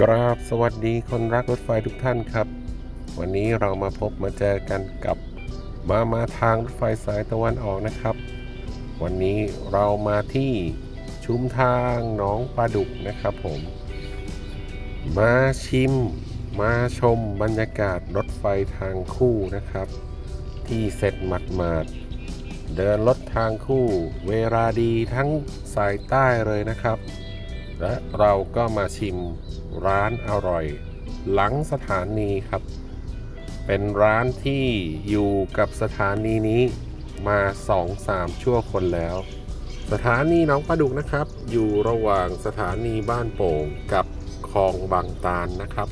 กราบสวัสดีคนรักรถไฟทุกท่านครับ วันนี้เรามาพบมาเจอกันกับมามาทางรถไฟสายตะวันออกนะครับ วันนี้เรามาที่ชุมทางหนองปลาดุกนะครับผม มาชิมมาชมบรรยากาศรถไฟทางคู่นะครับ ที่เสร็จหมาดเดินรถทางคู่เวลาดีทั้งสายใต้เลยนะครับ และเราก็มาชิม ร้านอร่อย หลังสถานีครับ เป็นร้านที่อยู่กับสถานีนี้มา 2-3 ชั่วคนแล้ว สถานีหนองปลาดุกนะครับ อยู่ระหว่างสถานีบ้านโป่งกับคลองบางตาลนะครับ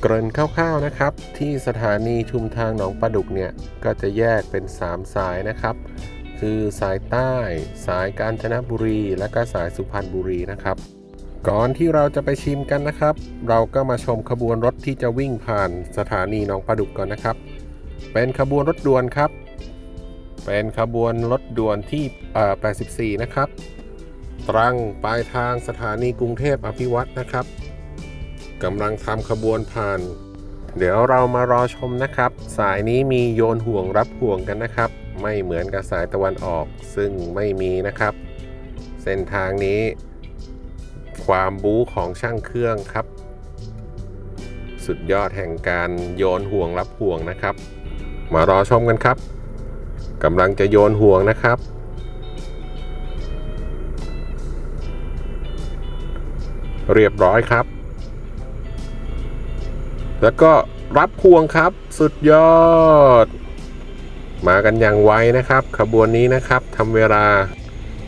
เกริ่นคร่าวๆนะครับ ที่สถานีชุมทางหนองปลาดุกเนี่ย ก็จะแยกเป็น 3 สายนะครับ คือสายใต้ สายกาญจนบุรี และก็สายสุพรรณบุรีนะครับ ก่อนที่เราจะไปชิมกันนะครับ เราก็มาชมขบวนรถที่จะวิ่งผ่านสถานีหนองปลาดุกก่อนนะครับ เป็นขบวนรถด่วนครับ เป็นขบวนรถด่วนที่ 84 นะครับ ตรังปลายทางสถานีกรุงเทพอภิวัตนะครับกำลังทำขบวนผ่าน เดี๋ยวเรามารอชมนะครับ สายนี้มีโยนห่วงรับห่วงกันนะครับ ไม่เหมือนกับสายตะวันออกซึ่งไม่มีนะครับ เส้นทางนี้ ความบู๊ของช่างเครื่องครับ สุดยอดแห่งการโยนห่วงรับห่วงนะครับ มารอชมกันครับกำลังจะโยนห่วงนะครับ เรียบร้อยครับ แล้วก็รับห่วงครับ สุดยอด มากันอย่างไวนะครับ ขบวนนี้นะครับทำเวลา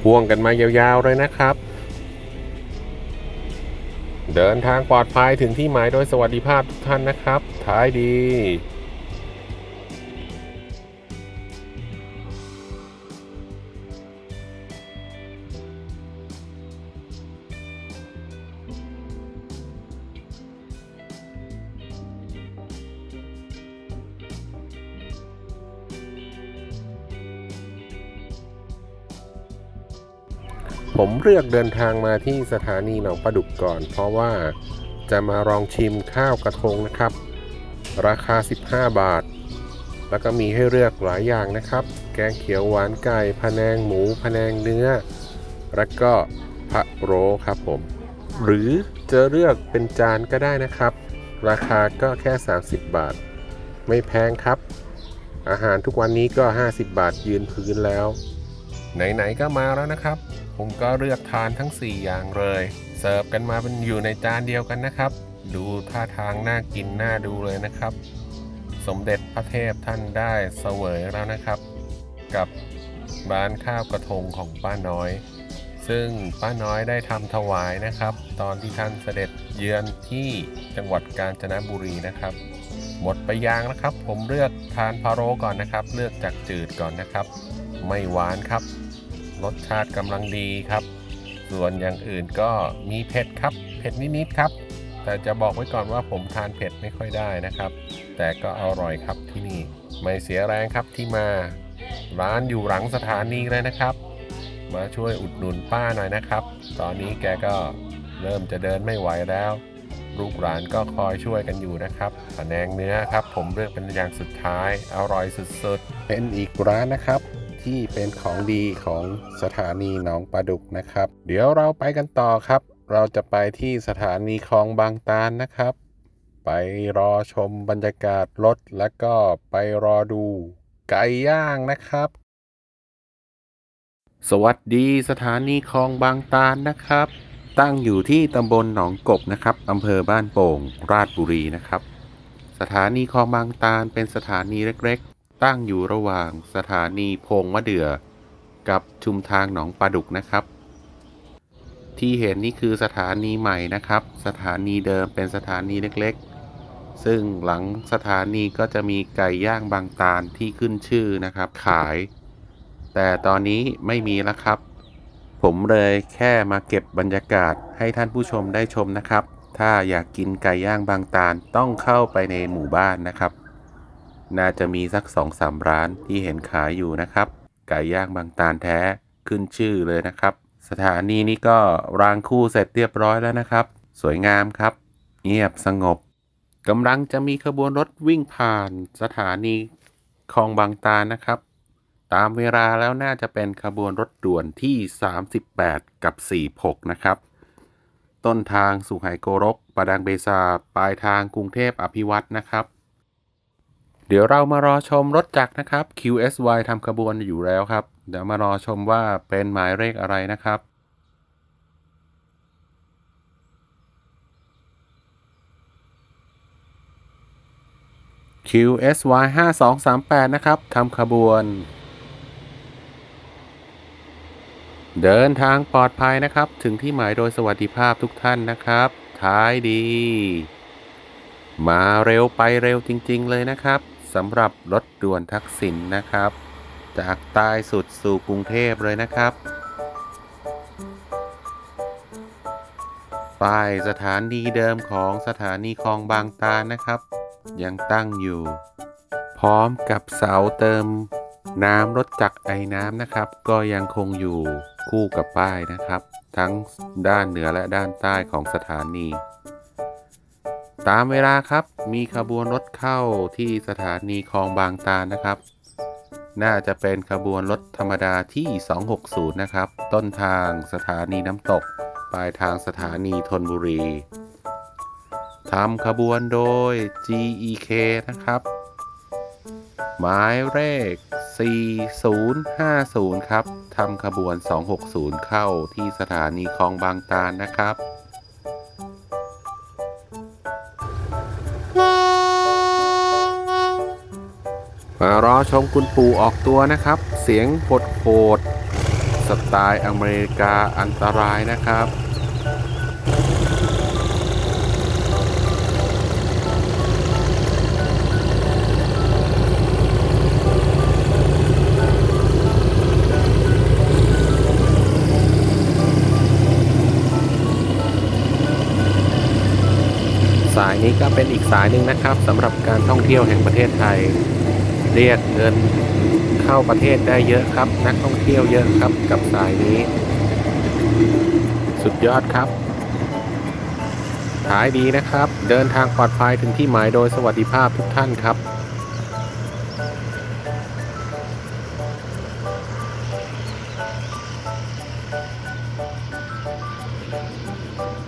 ห่วงกันมายาวๆเลยนะครับ เดินทางปลอดภัยถึงที่หมายโดยสวัสดิภาพทุกท่านนะครับท้ายดี ผมเลือกเดินทางมาที่สถานีหนองปลาดุกก่อน เพราะว่าจะมาลองชิมข้าวกระทงนะครับ ราคา 15 บาท แล้วก็มีให้เลือกหลายอย่างนะครับ แกงเขียวหวานไก่พะแนงหมูพะแนงเนื้อ แล้วก็พะโล้ครับผม หรือจะเลือกเป็นจานก็ได้นะครับ ราคาก็แค่ 30 บาท ไม่แพงครับ อาหารทุกวันนี้ก็ 50 บาทยืนพื้นแล้ว ไหน ๆ ก็มาแล้วนะครับ ผมก็เลือกทานทั้ง 4 อย่างเลย เสิร์ฟกันมาเป็นอยู่ในจานเดียวกันนะครับ ดูท่าทางน่ากินน่าดูเลยนะครับ สมเด็จพระเทพท่านได้เสวยแล้วนะครับ กับร้านข้าวกระทงของป้าน้อย ซึ่งป้าน้อยได้ทำถวายนะครับ ตอนที่ท่านเสด็จเยือนที่จังหวัดกาญจนบุรีนะครับ หมดไปยางนะครับ ผมเลือกทานพะโล้ก่อนนะครับ เลือกจากจืดก่อนนะครับ ไม่หวานครับ รสชาติกำลังดีครับ ส่วนอย่างอื่นก็มีเผ็ดครับ เผ็ดนิดๆครับ แต่จะบอกไว้ก่อนว่าผมทานเผ็ดไม่ค่อยได้นะครับ แต่ก็อร่อยครับที่นี่ ไม่เสียแรงครับที่มา ร้านอยู่หลังสถานีเลยนะครับ มาช่วยอุดหนุนป้าหน่อยนะครับ ตอนนี้แกก็เริ่มจะเดินไม่ไหวแล้วลูกหลานก็คอยช่วยกันอยู่นะครับแผนงเนื้อครับ ผมเลือกเป็นอย่างสุดท้าย อร่อยสุดๆ เป็นอีกร้านนะครับ ที่เป็นของดีของสถานีหนองปลาดุกนะครับ เดี๋ยวเราไปกันต่อครับ เราจะไปที่สถานีคลองบางตาลนะครับ ไปรอชมบรรยากาศรถและก็ไปรอดูไก่ย่างนะครับ สวัสดีสถานีคลองบางตาลนะครับ ตั้งอยู่ที่ตำบลหนองกบนะครับอำเภอบ้านโป่ง ราชบุรีนะครับ สถานีคลองบางตาลเป็นสถานีเล็ก ตั้งอยู่ระหว่างสถานีพงมะเดื่อ กับชุมทางหนองปลาดุกนะครับ ที่เห็นนี่คือสถานีใหม่นะครับ สถานีเดิมเป็นสถานีเล็กๆ ซึ่งหลังสถานีก็จะมีไก่ย่างบางตาลที่ขึ้นชื่อนะครับ ขาย แต่ตอนนี้ไม่มีแล้วครับ ผมเลยแค่มาเก็บบรรยากาศให้ท่านผู้ชมได้ชมนะครับ ถ้าอยากกินไก่ย่างบางตาลต้องเข้าไปในหมู่บ้านนะครับ น่าจะมีสักสองสามร้านที่เห็นขายอยู่นะครับ ไก่ย่างบางตาลแท้ขึ้นชื่อเลยนะครับ สถานีนี้ก็รางคู่เสร็จเรียบร้อยแล้วนะครับ สวยงามครับ เงียบสงบกำลังจะมีขบวนรถวิ่งผ่านสถานีคลองบางตาลนะครับ ตามเวลาแล้วน่าจะเป็นขบวนรถด่วนที่ 38 กับ 46 นะครับ ต้นทางสุไหงโกรกประดังเบซาปลายทางกรุงเทพอภิวัตนะครับ เดี๋ยวเรามารอชมรถจักรนะครับ QSY ทำขบวนอยู่แล้วครับ เดี๋ยวมารอชมว่าเป็นหมายเลขอะไรนะครับ QSY 5238นะครับทำขบวน เดินทางปลอดภัยนะครับ ถึงที่หมายโดยสวัสดิภาพทุกท่านนะครับ ท้ายดี มาเร็วไปเร็วจริง ๆ เลยนะครับ สำหรับรถด่วนทักษิณนะครับ จากใต้สุดสู่กรุงเทพเลยนะครับ ป้ายสถานีเดิมของสถานีคลองบางตานะครับ ยังตั้งอยู่ พร้อมกับเสาเติมน้ำรถจักรไอน้ำนะครับ ก็ยังคงอยู่คู่กับป้ายนะครับ ทั้งด้านเหนือและด้านใต้ของสถานี ตามเวลาครับ มีขบวนรถเข้าที่สถานีคลองบางตานะครับ น่าจะเป็นขบวนรถธรรมดาที่ 260 นะครับ ต้นทางสถานีน้ำตก ปลายทางสถานีธนบุรีทำขบวนโดย GEK นะครับ หมายเลข 4050 ครับ ทำขบวน 260 เข้าที่สถานีคลองบางตานะครับ รอชมคุณปู่ออกตัวนะครับ เสียงโหดๆสไตล์อเมริกาอันตรายนะครับสายนี้ก็เป็นอีกสายหนึ่งนะครับสำหรับการท่องเที่ยวแห่งประเทศไทย เรียกเงินเข้าประเทศได้เยอะครับ นักท่องเที่ยวเยอะครับกับสายนี้ สุดยอดครับขายดีนะครับ เดินทางปลอดภัยถึงที่หมายโดยสวัสดิภาพทุกท่านครับ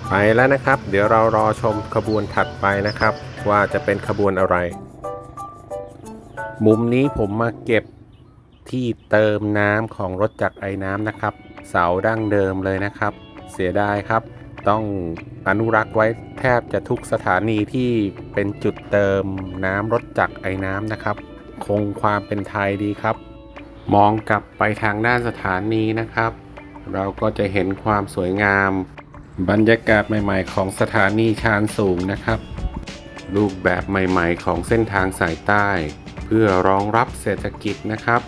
ไปแล้วนะครับ เดี๋ยวเรารอชมขบวนถัดไปนะครับ ว่าจะเป็นขบวนอะไร มุมนี้ผมมาเก็บที่เติมน้ำของรถจักรไอ้น้ำนะครับ เสาดั้งเดิมเลยนะครับ เสียดายครับ ต้องอนุรักษ์ไว้แทบจะทุกสถานีที่เป็นจุดเติมน้ำรถจักรไอ้น้ำนะครับ คงความเป็นไทยดีครับ มองกลับไปทางด้านสถานีนะครับ เราก็จะเห็นความสวยงาม บรรยากาศใหม่ๆ ของสถานีชานสูงนะครับ รูปแบบใหม่ ๆ ของเส้นทางสายใต้ เพื่อรองรับเศรษฐกิจนะครับ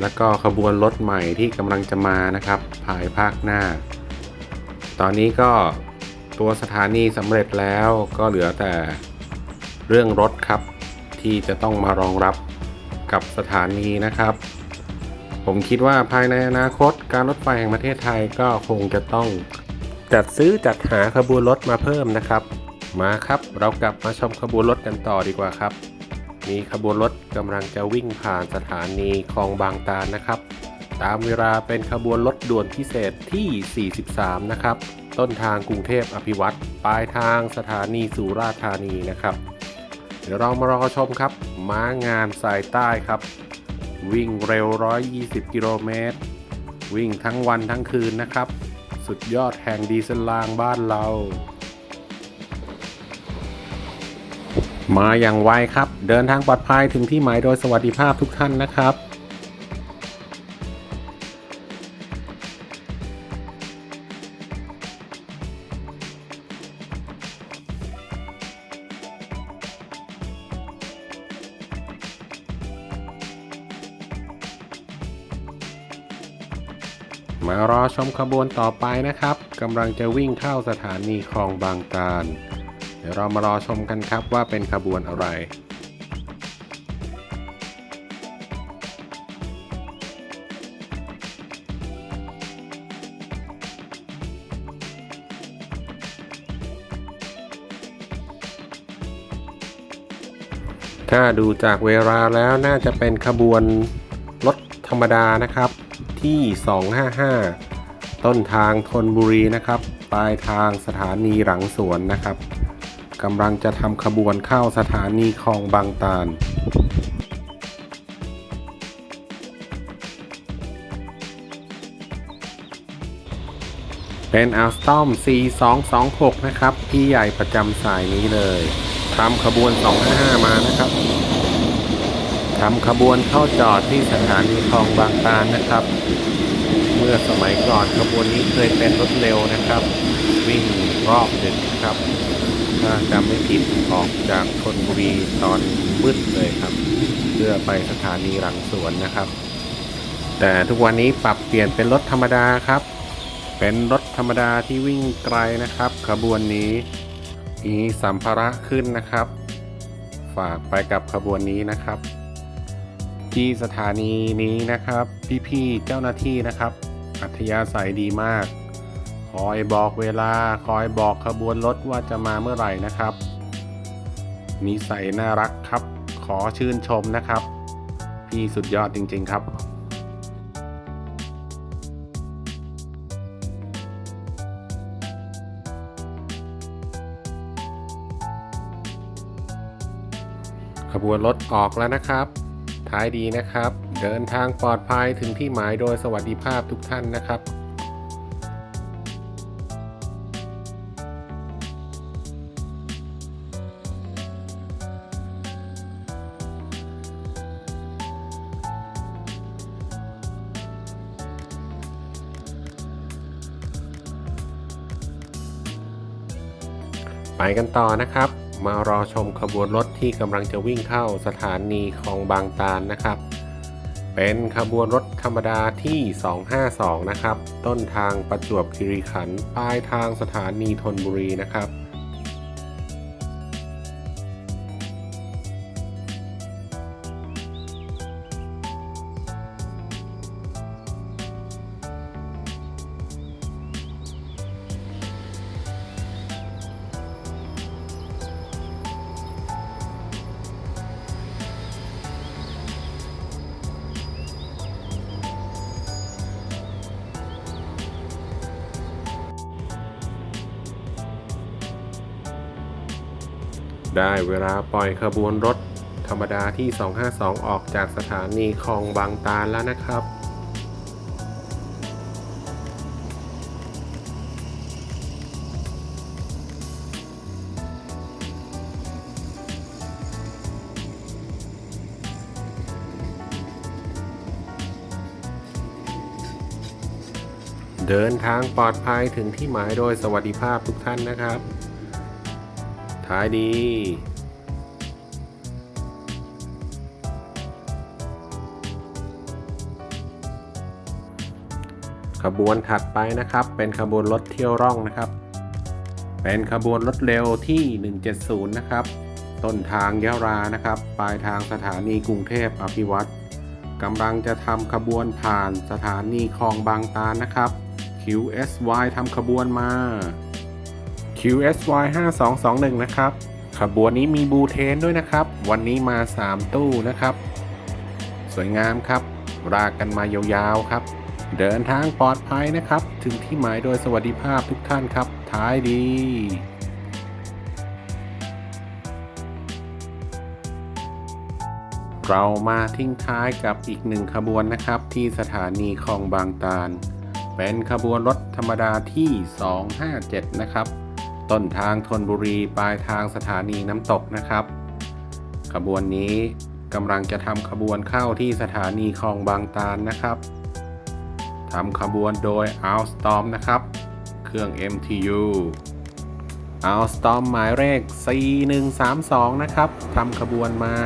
แล้วก็ขบวนรถใหม่ที่กำลังจะมานะครับภายภาคหน้า ตอนนี้ก็ตัวสถานีสำเร็จแล้วก็เหลือแต่เรื่องรถครับที่จะต้องมารองรับกับสถานีนะครับ ผมคิดว่าภายในอนาคตการรถไฟแห่งประเทศไทยก็คงจะต้องจัดซื้อจัดหาขบวนรถมาเพิ่มนะครับ มาครับเรากลับมาชมขบวนรถกันต่อดีกว่าครับ มีขบวนรถกำลังจะวิ่งผ่านสถานีคลองบางตานะครับ ตามเวลาเป็นขบวนรถด่วนพิเศษที่ 43 นะครับ ต้นทางกรุงเทพอภิวัตรปลายทางสถานีสุราษฎร์ธานีนะครับ เดี๋ยวเรามารอชมครับ ม้างานสายใต้ครับ วิ่งเร็ว 120 กิโลเมตร วิ่งทั้งวันทั้งคืนนะครับ สุดยอดแห่งดีเซลลางบ้านเรา มาอย่างไวครับ เดินทางปลอดภัยถึงที่หมายโดยสวัสดิภาพทุกท่านนะครับมารอชมขบวนต่อไปนะครับกำลังจะวิ่งเข้าสถานีคลองบางตาล เดี๋ยวเรามารอชมกันครับว่าเป็นขบวนอะไรถ้าดูจากเวลาแล้วน่าจะเป็นขบวนรถธรรมดานะครับ ที่ 255 ต้นทางธนบุรีนะครับ ปลายทางสถานีหลังสวนนะครับ กำลังจะทำขบวนเข้าสถานีคลองบางตาลเป็นอัลสตอม4226 นะครับพี่ใหญ่ประจำสายนี้เลยทำขบวน 255 มานะครับทำขบวนเข้าจอดที่สถานีคลองบางตาลนะครับ เมื่อสมัยก่อนขบวนนี้เคยเป็นรถเร็วนะครับ วิ่งรอบดึกครับ ถ้าจำไม่ผิดออกจากธนบุรีตอนมืดเลยครับ เพื่อไปสถานีหลังสวนนะครับ แต่ทุกวันนี้ปรับเปลี่ยนเป็นรถธรรมดาครับ เป็นรถธรรมดาที่วิ่งไกลนะครับ ขบวนนี้มีสัมภาระขึ้นนะครับ ฝากไปกับขบวนนี้นะครับ ที่สถานีนี้นะครับ พี่ๆเจ้าหน้าที่นะครับ อัธยาศัยดีมาก คอยบอกเวลาคอยบอกขบวนรถว่าจะมาเมื่อไหร่นะครับนิสัยน่ารักครับ ขอชื่นชมนะครับ พี่สุดยอดจริง ๆ ครับขบวนรถออกแล้วนะครับ ท้ายดีนะครับ เดินทางปลอดภัยถึงที่หมายโดยสวัสดิภาพทุกท่านนะครับ ไปกันต่อนะครับ มารอชมขบวนรถที่กำลังจะวิ่งเข้าสถานีคลองบางตาลนะครับ เป็นขบวนรถธรรมดาที่ 252 นะครับ ต้นทางประจวบคีรีขันธ์ปลายทางสถานีธนบุรีนะครับ ได้เวลาปล่อยขบวนรถธรรมดาที่ 252 ออกจากสถานีคลองบางตาแล้วนะครับเดินทางปลอดภัยถึงที่หมายโดยสวัสดิภาพทุกท่านนะครับายดี ขบวนถัดไปนะครับ เป็นขบวนรถเที่ยวร่องนะครับ เป็นขบวนรถเร็วที่ 170 นะครับ ต้นทางยะรานะครับ ปลายทางสถานีกรุงเทพอภิวัตรกำลังจะทำขบวนผ่านสถานีคลองบางตานะครับ QSY ทำขบวนมา QSY 5221นะครับขบวนนี้มีบูเทนด้วยนะครับ วันนี้มา 3 ตู้นะครับ สวยงามครับรากกันมายาวๆครับ เดินทางปลอดภัยนะครับ ถึงที่หมายโดยสวัสดิภาพทุกท่านครับ ท้ายดีเรามาทิ้งท้ายกับอีกหนึ่งขบวนนะครับ ที่สถานีคลองบางตาล เป็นขบวนรถธรรมดาที่ 257 นะครับ ต้นทางธนบุรีปลายทางสถานีน้ำตกนะครับ ขบวนนี้กำลังจะทำขบวนเข้าที่สถานีคลองบางตาลนะครับทำขบวนโดย Alstom นะครับ เครื่อง MTU Alstom หมายเลข4132 นะครับทำขบวนมา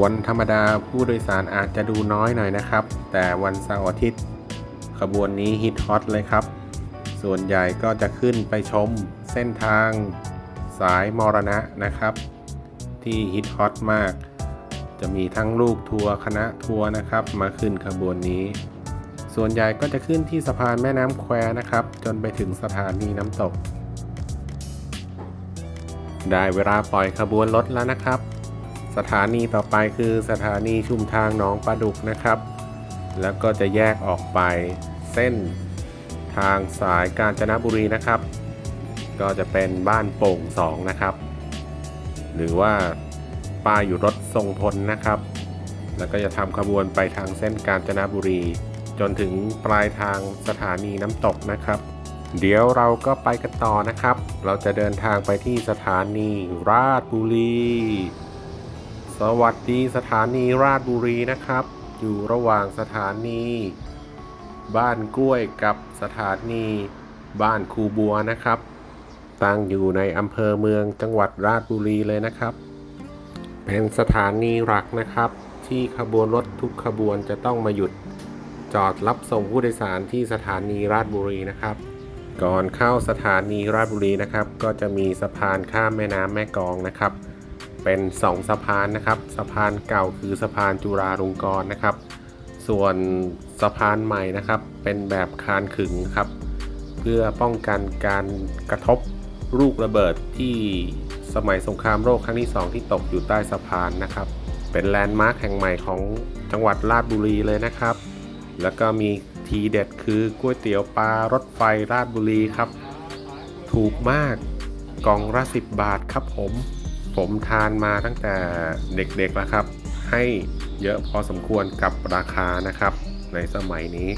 วันธรรมดาผู้โดยสารอาจจะดูน้อยหน่อยนะครับ แต่วันเสาร์อาทิตย์ ขบวนนี้ฮิตฮอตเลยครับ ส่วนใหญ่ก็จะขึ้นไปชมเส้นทางสายมรณะนะครับ ที่ฮิตฮอตมาก จะมีทั้งลูกทัวร์คณะทัวร์นะครับ มาขึ้นขบวนนี้ ส่วนใหญ่ก็จะขึ้นที่สะพานแม่น้ำแควนะครับ จนไปถึงสถานีน้ำตก ได้เวลาปล่อยขบวนรถแล้วนะครับ สถานีต่อไปคือสถานีชุมทางหนองปลาดุกนะครับ แล้วก็จะแยกออกไปเส้น ทางสายกาญจนบุรีนะครับ ก็จะเป็นบ้านโป่งสองนะครับ หรือว่าป้ายอยู่รถทรงพลนะครับ แล้วก็จะทำขบวนไปทางเส้นกาญจนบุรี จนถึงปลายทางสถานีน้ำตกนะครับ เดี๋ยวเราก็ไปกันต่อนะครับ เราจะเดินทางไปที่สถานีราชบุรี สวัสดีสถานีราชบุรีนะครับ อยู่ระหว่างสถานี บ้านกล้วยกับสถานีบ้านคูบัวนะครับ ตั้งอยู่ในอำเภอเมืองจังหวัดราชบุรีเลยนะครับ เป็นสถานีหลักนะครับ ที่ขบวนรถทุกขบวนจะต้องมาหยุดจอดรับส่งผู้โดยสารที่สถานีราชบุรีนะครับ ก่อนเข้าสถานีราชบุรีนะครับ ก็จะมีสะพานข้ามแม่น้ำแม่กองนะครับ เป็นสองสะพานนะครับ สะพานเก่าคือสะพานจุฬาลงกรณ์นะครับ ส่วน สะพานใหม่นะครับ เป็นแบบคานขึงครับ เพื่อป้องกันการกระทบลูกระเบิดที่สมัยสงครามโลกครั้งที่ 2 ที่ตกอยู่ใต้สะพานนะครับ เป็นแลนด์มาร์คแห่งใหม่ของจังหวัดราชบุรีเลยนะครับ แล้วก็มีทีเด็ดคือก๋วยเตี๋ยวปลารถไฟราชบุรีครับ ถูกมากกล่องละสิบบาทครับผม ผมทานมาตั้งแต่เด็กๆแล้วครับ ให้เยอะพอสมควรกับราคานะครับ ในสมัยนี้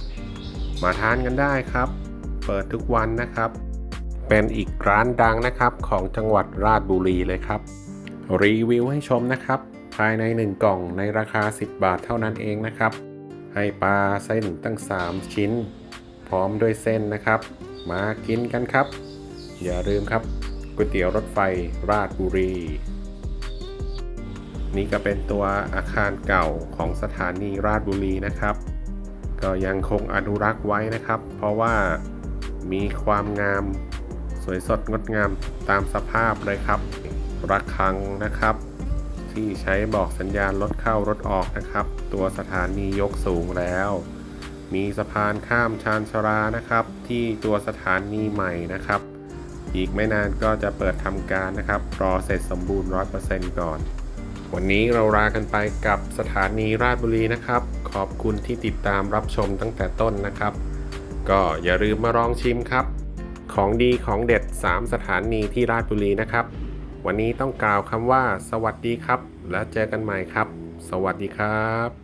มาทานกันได้ครับ เปิดทุกวันนะครับ เป็นอีกร้านดังนะครับของจังหวัดราชบุรีเลยครับ รีวิวให้ชมนะครับ ภายใน 1 กล่องในราคา 10 บาทเท่านั้นเองนะครับ ให้ปลาเส้นตั้ง 3 ชิ้น พร้อมด้วยเส้นนะครับ มากินกันครับ อย่าลืมครับก๋วยเตี๋ยวรถไฟราชบุรี นี่ก็เป็นตัวอาคารเก่าของสถานีราชบุรีนะครับ ก็ยังคงอนุรักษ์ไว้นะครับ เพราะว่ามีความงามสวยสดงดงามตามสภาพเลยครับ ระฆังนะครับ ที่ใช้บอกสัญญาณรถเข้ารถออกนะครับ ตัวสถานียกสูงแล้ว มีสะพานข้ามชานชารานะครับ ที่ตัวสถานีใหม่นะครับ อีกไม่นานก็จะเปิดทำการนะครับ รอเสร็จสมบูรณ์ 100%ก่อน วันนี้เราลากันไปกับสถานีราชบุรีนะครับ ขอบคุณที่ติดตามรับชมตั้งแต่ต้นนะครับ ก็อย่าลืมมาลองชิมครับ ของดีของเด็ด 3 สถานีที่ราชบุรีนะครับ วันนี้ต้องกล่าวคำว่า สวัสดีครับ และเจอกันใหม่ครับ สวัสดีครับ